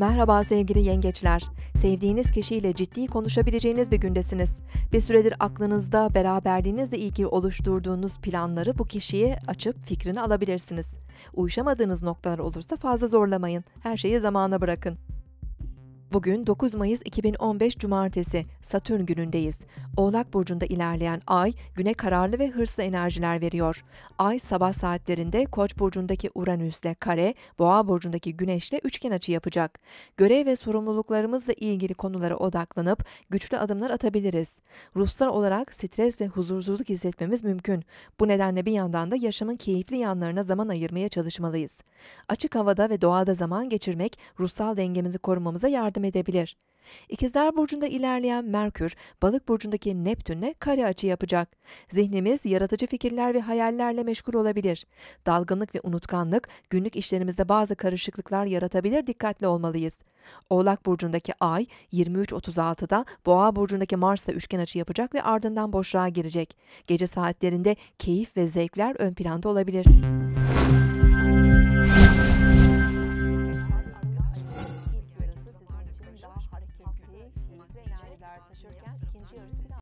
Merhaba sevgili yengeçler. Sevdiğiniz kişiyle ciddi konuşabileceğiniz bir gündesiniz. Bir süredir aklınızda beraberliğinizle ilgili oluşturduğunuz planları bu kişiye açıp fikrini alabilirsiniz. Uyuşamadığınız noktalar olursa fazla zorlamayın. Her şeyi zamana bırakın. Bugün 9 Mayıs 2015 Cumartesi, Satürn günündeyiz. Oğlak Burcu'nda ilerleyen Ay, güne kararlı ve hırslı enerjiler veriyor. Ay sabah saatlerinde Koç Burcu'ndaki Uranüs'le kare, Boğa Burcu'ndaki Güneş'le üçgen açı yapacak. Görev ve sorumluluklarımızla ilgili konulara odaklanıp güçlü adımlar atabiliriz. Ruhsal olarak stres ve huzursuzluk hissetmemiz mümkün. Bu nedenle bir yandan da yaşamın keyifli yanlarına zaman ayırmaya çalışmalıyız. Açık havada ve doğada zaman geçirmek ruhsal dengemizi korumamıza yardım edebilir. İkizler Burcu'nda ilerleyen Merkür, Balık Burcu'ndaki Neptün'le kare açı yapacak. Zihnimiz yaratıcı fikirler ve hayallerle meşgul olabilir. Dalgınlık ve unutkanlık günlük işlerimizde bazı karışıklıklar yaratabilir, dikkatli olmalıyız. Oğlak Burcu'ndaki Ay 23.36'da Boğa Burcu'ndaki Mars'la üçgen açı yapacak ve ardından boşluğa girecek. Gece saatlerinde keyif ve zevkler ön planda olabilir. evler taşırken ikinci yarısı